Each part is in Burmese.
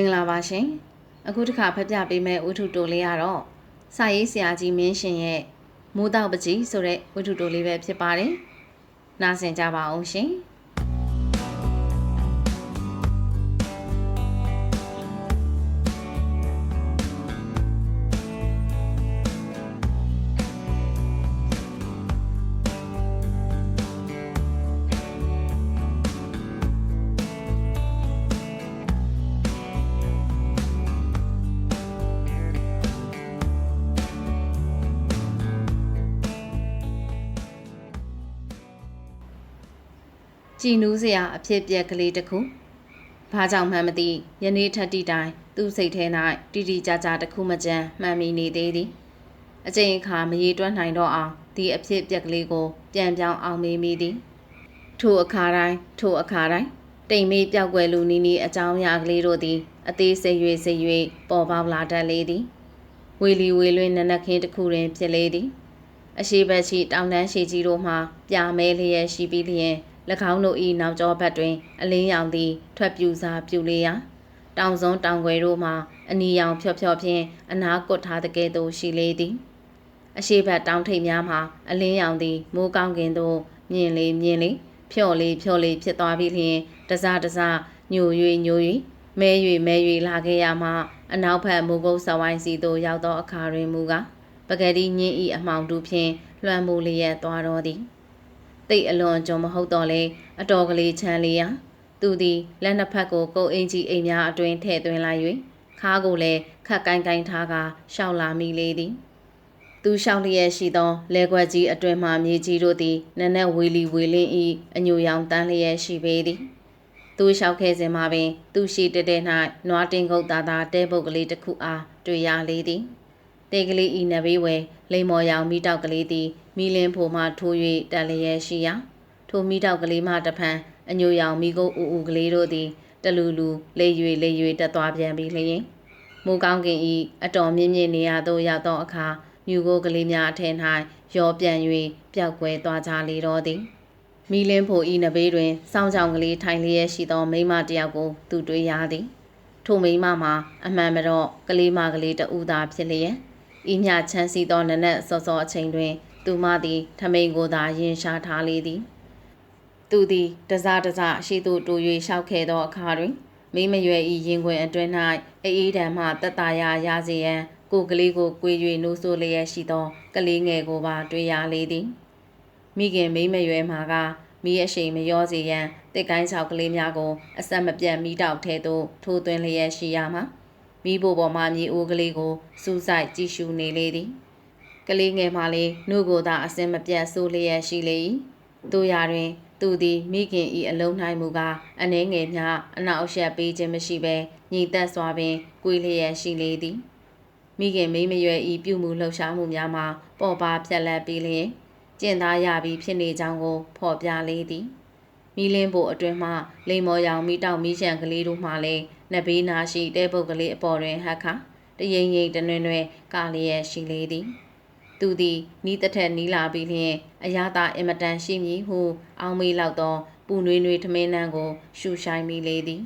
င်္ဂလာပါရှင်အခုတစ်ခါဖတ်ပြပေးမယ့်ဝတ္ထုတိုလေးကတော့စာရေးဆရာကြီးမင်းရှင်ရဲ့မိုးတောက်ပကြီးဆိုတဲ့ဝတ္ထုတိုလေးပဲဖြစ်ပါတယ်နားဆင်ကြပါအောင်ရှင် ကြည်နူးစရာအဖြစ်ပြက်ကလေးတစ်ခုဘာကြောင့်မှန်းမသိယနေ့ထက်တီတိုင်းသူ့စိတ်ထဲ၌တီတီကြကြတစ်ခုမကြမ်းမှန်မိနေသေးသည်အချိန်အခါမရေတွက်နိုင်တော့အောင်ဒီအဖြစ်ပြက်ကလေးကို ပြန်ပြောင်းအောင်မေးမိသည်ထိုအခါတိုင်းထိုအခါတိုင်းတိမ်မေးပြောက်ွယ်လူနီနီအကြောင်းအရာကလေးတို့သည် အသေးစိတ်၍စိတ်၍ပေါ်ပေါက်လာတတ်လေသည်ဝေလီဝေလွင်နနက်ခင်းတစ်ခုတွင်ဖြစ်လေသည်အရှိဘက်ရှိတောင်တန်းရှိကြီးတို့မှပြာမဲလျက်ရှိပြီးလျင်၎ င်းတို့၏နောက်ကျောဘက်တွင်အလင်းရောင်သည် ထွက်ပြူစာပြူလေးရာတောင်စုံတောင်ွယ်တို့မှအနီရောင်ဖြော့ဖြော့ဖြင့်အနာကွတ်ထားတဲ့ကဲ့သို့ရှိလေသည်အရှိဘက်တောင်ထိပ်များမှအလင်းရောင်သည်မိုးကောင်းကင်သို့မြင်လေမြင်လေဖြော့လေဖြော့လေဖြစ်သွားပြီးလျင်တစတစညို၍ညို၍မဲ၍မဲ၍လာခဲ့ရမှအနောက်ဘက်မူကုတ်ဆဝိုင်းစီသို့ရောက်သောအခါတွင်မူကားပကတိညင်းဤအမှောင်တူဖြင့်လွှမ်းမိုးလျက်သွားတော်သည် တိတ်အလွန်ကြုံမဟုတ်တော့လေအတော်ကလေးချမ်းလေးရာသူသည်လက်နှစ်ဖက်ကိုကုတ်အင်ကြီးအိမ်များအတွင်ထည့်သွင်းလိုက်၍ခါးကိုလည်းခက်ကိုင်းကိုင်းထားကရှောက်လာမိလေသည်သူရှောက်လျက်ရှိသောလဲခွက်ကြီးအတွင်မှမြေကြီးတို့သည်နက်နက်ဝေလီဝေလင်းဤအညူရောင်တန်းလျက်ရှိပေသည်သူလျှောက်ခဲ့စဉ်မှာပင်သူရှိတဲတဲ၌နွားတင်ကုတ်သားသားတဲပုတ်ကလေးတစ်ခုအားတွေ့ရလေသည်တေကလေးဤနဘေးဝဲလိမ္မော်ရောင်မိတောက်ကလေးသည် မိလင်းဖို့မှထိုး၍တက်လျက်ရှိရာထိုမိတောက်ကလေးမှတဖန်အညိုရောင်မိကုတ်အူအူကလေးတို့သည်တလူလူလေ၍လေ၍တက်သွားပြန်ပြီးလျင်မူကောင်းကင်ဤအတော်မြင့်မြင့်နေရာသို့ရောက်သောအခါမြူကိုကလေးများအထင်၌ရောပြန်၍ပျောက်ကွယ်သွားကြလေတော့သည်မီလင်းဖို့ဤနဘေးတွင်စောင်းကြောင်ကလေးထိုင်လျက်ရှိသောမိန်းမတစ်ယောက်ကိုသူတွေ့ရသည်ထိုမိန်းမမှာအမှန်မတော့ကလေးမကလေးတဦးသာဖြစ်လျက်ဤမြချမ်းစီသောနနက်စောစောအချိန်တွင် သူမသည်ထမိန်ကိုသာရင်ရှားထားလေသည်သူသည်တစားတစားရှိသူတူ၍လျှောက်ခဲ့သောအခါတွင်မိမရွယ်ဤရင်ခွင်အတွင်း၌အေးအေးတံမှတက်တာရရစေရန်ကိုကလေးကိုကွေ၍နိုးဆိုးလျက်ရှိသော ကလေးငယ်ကိုပါတွေ့ရလေသည်မိခင်မိမရွယ်မှာကမိအရှိန်မရောစေရန်တစ်ကိုင်းချောက်ကလေးများကိုအဆက်မပြတ်မိတောက်ထဲသို့ထိုးသွင်းလျက်ရှိရမှာမိဖို့ပေါ်မှမြေအိုးကလေးကိုစူးစိုက်ကြည့်ရှုနေလေသည် ကလေးငယ်မှလည်းနှုတ်ကိုသာအစင်မပြတ်ဆိုးလျက်ရှိလေ၏တို့ရာတွင် သူသည်မိခင်ဤအလုံးနိုင်မူကားအနှဲငယ်မျှအနောက်အရှက်ပေးခြင်းမရှိဘဲညီသက်စွာပင်ကိုယ်လျက်ရှိလေသည်မိခင်မိမရွယ်ဤပြုမှုလှုပ်ရှားမှုများမှာပေါ်ပါပြက်လက်ပြီးလျင်ကျင့်သားရပြီးဖြစ်နေကြောင်းကိုဖော်ပြလေသည်မိလင်းဖို့အတွင်မှလိမ္မော်ရောင်မိတောက်မိရှံကလေးတို့မှလည်းနဘေးနာရှိတဲပုတ်ကလေးအပေါ်တွင်ဟက်ခါတရင်ရင်တနွင်တွင်ကလျက်ရှိလေသည် သူသည်နီးတထက်နီးလာပြီးလျင်အရသာအင်မတန်ရှိမည်ဟုအောင်းမေးလောက်သောပူနွေးနွေးထမင်းနှံကိုရှူဆိုင်မိလေသည်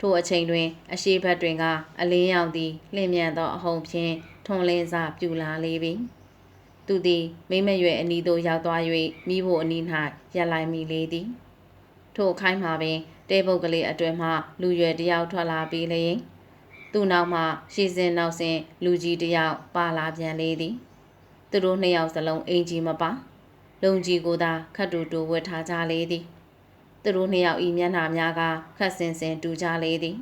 ထိုအချိန်တွင် အရှိဘက်တွင်ကအလင်းရောင်သည်လျင်မြန်သောအဟုန်ဖြင့်ထွန်လင်းစာပြူလာလေပြီသူသည်မိမရွယ်အနီးသို့ရောက်သွား၍မိဖို့အနီး၌ရပ်လိုက်မိလေသည်ထိုခိုင်းမှာပင်တဲပုတ်ကလေးအတွင်မှလူရွယ်တယောက်ထွက်လာပြီးလျင်သူ့နောက်မှရှေ့စင်နောက်စင်လူကြီးတယောက်ပါလာပြန်လေသည် သူတို့နှစ်ယောက်စလုံးအင်ကြီးမပါလုံကြီးကိုသာခတ်တူတူဝတ်ထားကြလေသည်သူတို့နှစ်ယောက်ဤမျက်နှာများကခတ်ဆင်ဆင်တူကြလေသည်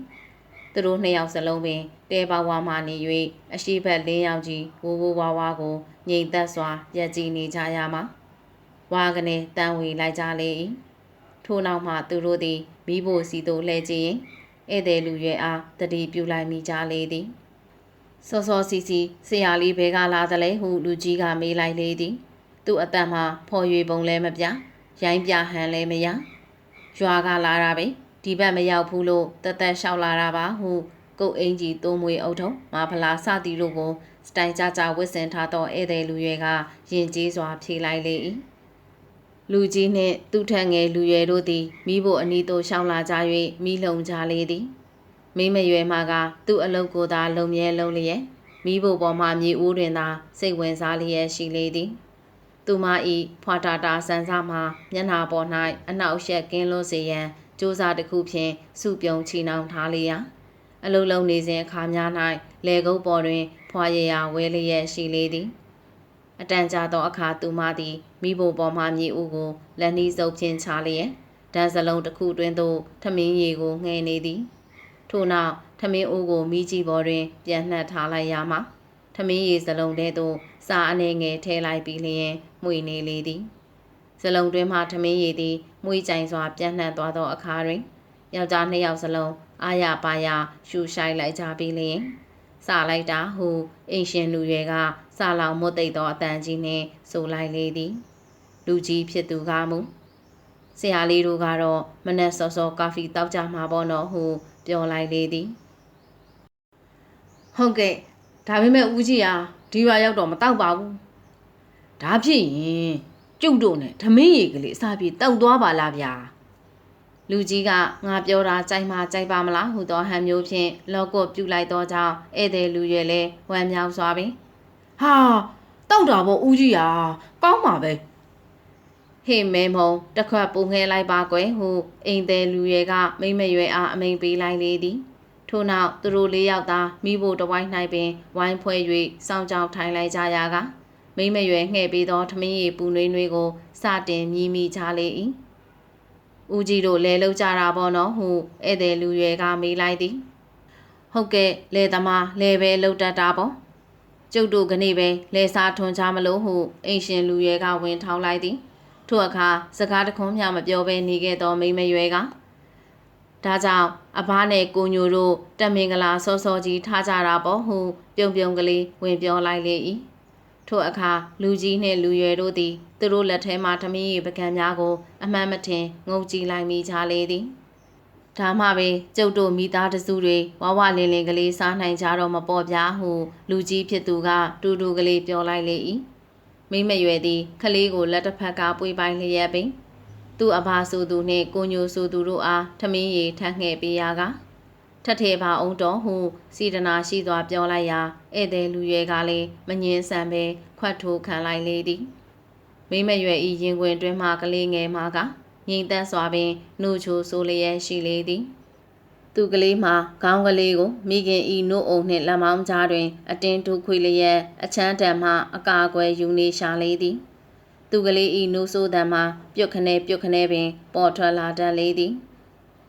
သူတို့နှစ်ယောက်စလုံးပင်တဲပါဝါမှနေ၍အရှိဘက်လင်းယောက်ကြီးဝိုးဝိုးဝါးဝါကိုငြိမ်သက်စွာရက်ကြည့်နေကြရမှာဝါကနေတန်ဝေလိုက်ကြလေ၏ထို့နောက်မှသူတို့သည်မိဖို့စီသို့လှည့်ကြည့်ရင်ဧည့်သည်လူရွယ်အားတတိပြုလိုက်မိကြလေသည် စောစောစီစီဆရာလေးဘဲကလာသလဲဟုလူကြီးကမေးလိုက်လေသည်သူ့အတန်မှာဖော်ရွေပုံလဲမပြရိုင်းပြဟန်လဲမရရွာကလာတာပဲဒီဘက်မရောက်ဘူးလို့တသက်လျှောက်လာတာပါဟုကုတ်အင်ကြီးသုံးမွေအုပ်ထုံမာဖလာစသည်တို့ကိုစတိုင်ကြကြဝစ်စင်ထားသောဧည့်သည်လူရွယ်ကယဉ်ကျေးစွာဖြေလိုက်လေ၏လူကြီးနှင့်သူထက်ငယ်လူရွယ်တို့သည်မိဖို့အနီးသို့ရှောင်းလာကြ၍မိလုံကြလေသည် မိမရွယ်မှကသူ့အလုပ်ကိုသာလုံမြဲလုံးလျက်မိဖို့ပေါ်မှမြေဦးတွင်သာစိတ်ဝင်စားလျက်ရှိလေသည်သူမဤဖွာတာတာဆန်စားမှမျက်နှာပေါ်၌အနှောက်အယှက်ကင်းလွတ်စေရန်စူးစမ်းတစ်ခုဖြင့်စုပြုံချီနှောင်ထားလျက်အလုံးလုံးနေစဉ်အခါများ၌လေကုပ်ပေါ်တွင် ဖွာရရာဝဲလျက်ရှိလေသည်အတန်ကြာသောအခါသူမသည်မိဖို့ပေါ်မှမြေဦးကိုလက်နှီးစုပ်ဖြင့်ချလျက်ဒန်းစလုံးတစ်ခုတွင်သို့ထမင်းရီကိုငှဲနေသည် ထို့နောက်ထမင်းအိုးကိုမိကြီးပေါ်တွင် ပြန်နှက်ထားလိုက်ရမှာထမင်းရည်စလုံးထဲသို့စာအနေငယ်ထည့်လိုက်ပြီးလျင်မှွေနေလေသည်စလုံးတွင်မှထမင်းရည်သည်မှွေကြိုင်စွာပြန်နှက်သွားသောအခါတွင်ယောက်ျားနှစ်ယောက်စလုံးအာရပါရရှူရှိုက်လိုက်ကြပြီးလျင်စလိုက်တာဟုအိမ်ရှင်လူရွယ်ကစလောင်မွတ်သိပ်သောအတန်ကြီးနှင့်ဆိုလိုက်လေသည် လူကြီးဖြစ်သူကမူ ဆရာလေးတို့ကတော့မနက်စောစောကာဖီတောက်ကြမှာပေါ့နော်ဟုပြောလိုက်လေသည်ဟုတ်ကဲ့ဒါပေမဲ့ဦးကြီးဟာဒီရွာရောက်တော့မတောက်ပါဘူးဒါဖြစ်ရင်ကျုပ်တို့နဲ့ဓမင်းရီကလေးအစာပြေတောက်သွားပါလားဗျာလူကြီးကငါပြောတာကြိုက်မှကြိုက်ပါမလားဟူသောဟန်မျိုးဖြင့်လော့ကော့ပြုတ်လိုက်သောကြောင့်ဧည့်သည်လူရွယ်လဲဝမ်းမြောက်စွာပင်ဟာတောက်တာပေါ့ဦးကြီးဟာကောင်းပါပဲ ဟေ့မဲမုံတစ်ခွက်ပုံငဲလိုက်ပါကွယ်ဟုအိမ်သည်လူရွယ်ကမိမ့်မရွယ်အားအမိန်ပေးလိုက်လေသည်ထို့နောက်သူတို့လေးယောက်သာမိဖို့တဝိုင်း၌ပင်ဝိုင်းဖွဲ့၍စောင့်ကြောက်ထိုင်လိုက်ကြရာကမိမ့်မရွယ်ငှဲ့ပေးသောထမင်းရည်ပူနွေးနွေးကိုစတင်မြည်မိကြလေ၏ဦးကြီးတို့လဲလောက်ကြတာပေါ့နော်ဟုဧည့်သည်လူရွယ်ကမေးလိုက်သည်ဟုတ်ကဲ့လဲသမားလဲပဲလောက်တတ်တာပေါ့ကျုပ်တို့ကနေပဲလဲစားထွန်ချမလို့ဟုအိမ်ရှင်လူရွယ်ကဝင်ထောင်းလိုက်သည် ထို့အခါစကားတခွန်းမျှမပြောဘဲနေခဲ့သောမိမရွယ်ကဒါကြောင့်အဘနဲ့ကိုညိုတို့တမင်္ဂလာစောစောကြီးထားကြတာပေါ့ဟုပြုံပြုံကလေးဝင်ပြောလိုက်လေ၏ထို့အခါလူကြီးနှင့်လူရွယ်တို့သည်သူတို့လက်ထဲမှထမင်းရီပကံများကို အမှန်မထင်ငုံကြည့်လိုက်မိကြလေသည်ဒါမှပဲကျုပ်တို့မိသားတစုတွေဝဝလင်းလင်းကလေးစားနိုင်ကြတော့မပေါ်ပြဟုလူကြီးဖြစ်သူက တူတူကလေးပြောလိုက်လေ၏ မိမရွယ်သည်ခလေးကိုလက်တစ်ဖက်ကပွေပိုင်လျက်ပင်သူ့အဘဆိုသူနှင့်ကိုညိုဆိုသူတို့အားထမင်းရီထပ်ငှဲ့ပေးရကထက်ထေပါအောင်တော်ဟုစီဒနာရှိစွာပြောလိုက်ရာဧည့်သည်လူရွယ်ကလည်းမငင်းဆန်ပဲခွတ်ထိုးခံလိုက်လေသည်မိမရွယ်ဤရင်ခွင်တွင်မှကလေးငယ်မှကငိမ့်သက်စွာပင်နှုတ်ချိုဆိုလျက်ရှိလေသည် သူကလေးမှာခေါင်းကလေးကိုမိခင်ဤနို့အုံနှင့်လက်မောင်းကြားတွင် အတင်းထုခွေလျက်အချမ်းတံမှအကာအကွယ်ယူနေရှာလေသည် သူကလေးဤနို့ဆိုးတံမှပြုတ်ခနဲပြုတ်ခနဲပင် ပေါ်ထွက်လာတတ်လေသည်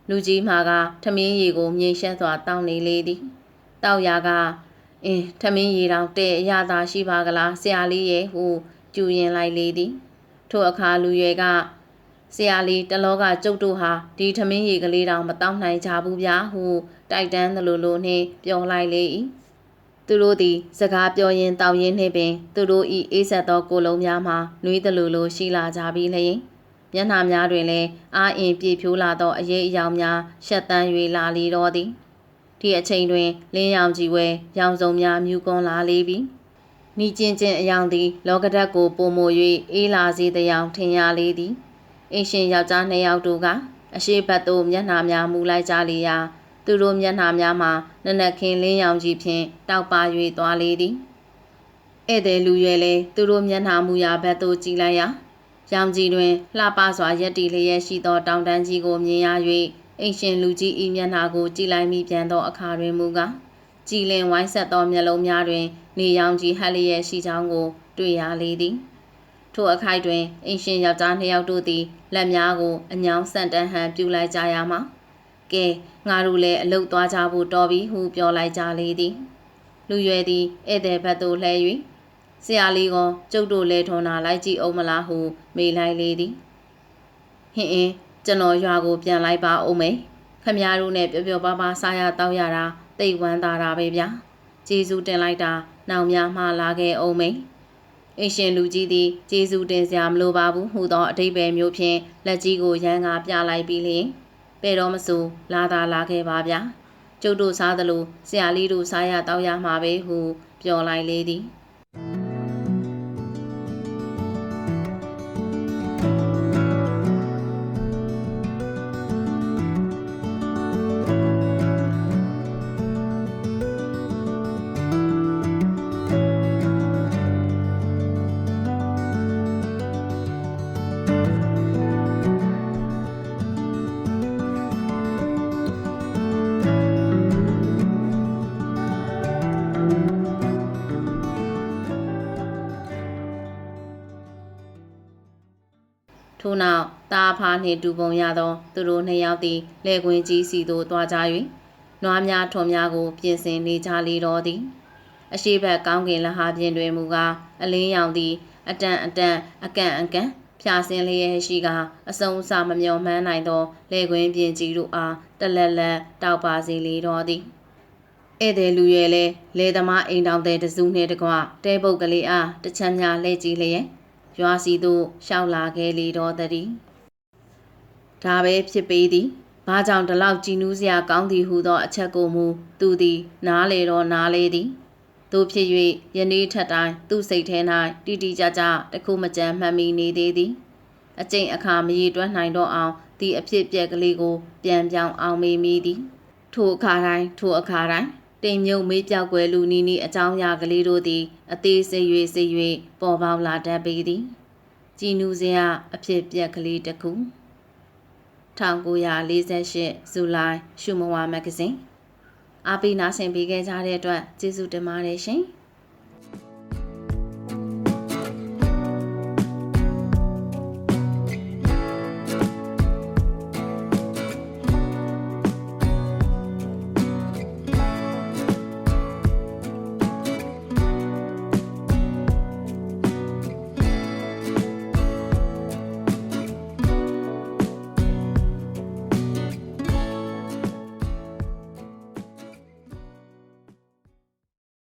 လူကြီးမှာကထမင်းရီကိုမြိန်ရှက်စွာတောင်းနေလေသည်တောက်ရာကအင်းထမင်းရီတောင်တဲ့ရသာရှိပါကလားဆရာလေးရဲ့ဟုကျူရင်လိုက်လေသည် ထို့အခါလူရွယ်က ဆရာလေးတလောကကျုပ်တို့ဟာဒီထမင်းရီကလေးတောင်မတောင်းနိုင်ကြဘူးဗျာဟုတိုက်တန်းသလိုလိုနှင့်ပြောလိုက်လေ၏သူတို့သည် စကားပြောရင်းတောက်ရင်းနှင့်ပင် သူတို့၏အေးဆက်သောကိုယ်လုံးများမှာနှွေးသလိုလိုရှိလာကြပြီလျင်မျက်နှာများတွင်လည်းအာအင်ပြေဖြိုးလာသောအရေးအယောင်များရှက်တန်း၍လာလီတော်သည်ဒီအချိန်တွင်လင်းရောင်ကြီးဝဲရောင်စုံများမြူကွန်လာလေပြီနီကျင်ကျင်အယောင်သည် လောကဓာတ်ကိုပုံမို၍အေးလာစေသယောင်ထင်ရလေသည် အင်းရှင်ယောက်ျားနှစ်ယောက်တို့ကအရှိဘတ်သို့မျက်နှာများမူလိုက်ကြလေရာသူတို့မျက်နှာများမှာနနက်ခင်းလင်းရောင်ကြီးဖြင့်တောက်ပါ၍သွားလေသည်ဧည့်သည်လူရွယ်လည်းသူတို့မျက်နှာမူရာဘက်သို့ကြည်လိုက်ရာရောင်ကြီးတွင်လှပစွာရက်တီလျက်ရှိသောတောင်တန်းကြီးကိုမြင်ရ၍အိမ်ရှင်လူကြီးဤမျက်နှာကိုကြည်လိုက်မိပြန်သောအခါတွင်မူကားကြည်လင်ဝိုင်းဆက်သောမျက်လုံးများတွင် နေရောင်ကြီးဟက်လျက်ရှိကြောင်းကို တွေ့ရလေသည် ထိုအခိုက်တွင်အင်ရှင်ယောက်ျားနှစ်ယောက်တို့သည်လက်များကိုအညောင်းဆန့်တန်းဟန်ပြုလိုက်ကြရမှာကဲငါတို့လည်းအလုတ်သွားကြဖို့တော်ပြီဟုပြောလိုက်ကြလေသည်လူရွယ်သည်ဧည့်သည်ဘက်သို့လှည့်၍ဆရာလေးကကျုပ်တို့လဲထွန်တာလိုက်ကြည့်အောင်မလားဟုမေးလိုက်လေသည်ဟင်းအင်းကျွန်တော်ရွာကိုပြန်လိုက်ပါဦးမယ်ခမရတို့နဲ့ပျော်ပျော်ပါးပါးစားရတောက်ရတာတိတ်ဝမ်းသာတာပဲဗျာကျေးဇူးတင်လိုက်တာ နောင်များမှလာခဲ့အောင်မယ် အင်ရှင်လူကြီးသည်ကျေးဇူးတင်စရာမလိုပါဘူးဟူသောအတိတ်ပဲမျိုးဖြင့်လက်ကြီးကိုရမ်းကားပြလိုက်ပြီးလျင်ပေတော်မဆူလာသာလာခဲ့ပါဗျာကျုပ်တို့စားသလိုဆရာလေးတို့စားရတောက်ရမှာပဲဟုပြောလိုက်လေသည် နောက်တာအဖာနှင့်တူပုံရသော သူတို့နှစ်ယောက်သည်လဲကွင်းကြီးစီသို့တွားကြ၍နွားများထွန်များကို ပြင်ဆင်နေကြလေတော့သည်အရှိဘက်ကောင်းကင်လဟာပြင်တွင်မူကားအလင်းရောင်သည် အတန်အတန်အကန့်အကန့်ဖြာစင်းလျက်ရှိကအစုံအစမမျော်မှန်းနိုင်သောလေကွင်းပြင်ကြီးတို့အားတလက်လက်တောက်ပါစေလေတော့သည်ဧည့်သည်လူရွယ်လဲလေသမားအိမ်တော်တဲ့တစုနှင့်တကွတဲပုတ်ကလေးအားတစ်ချမ်းများလှည့်ကြည့်လျက် ရွာစီသို့ရှောက်လာခဲ့လေတော့သည်ဒါပဲဖြစ်ပေသည်ဘာကြောင့်ဒီလောက်ကြည်နူးစရာကောင်းသည်ဟုသောအချက်ကိုမူသူသည် နားလေတော့နားလေသည်တို့ဖြစ်၍ယနေ့ထက်တိုင်းသူ့စိတ်ထဲ၌တိတိကျကျတခုမကြမ်းမှတ်မိနေသေးသည်အကျင့်အခါမရေတွက်နိုင်တော့အောင်ဒီအဖြစ်ပြက်ကလေးကို ပြန်ပြောင်းအောင်မေးမိသည်ထိုအခါတိုင်းထိုအခါတိုင်း တိမ်မြုပ်မေးပြောက်ွယ်လူနီနီအကြောင်းအရာကလေးတို့သည် အသေးစိတ်၍စိတ်၍ပေါ်ပေါက်လာတတ်ပေသည်ကြည်နူးစရာအဖြစ်ပြက်ကလေးတစ်ခု1948ဇူလိုင်ရှုမဝါမဂ္ဂဇင်းအားပေးနားဆင်ပေးခဲ့ကြတဲ့အတွက်ကျေးဇူးတင်ပါတယ်ရှင်။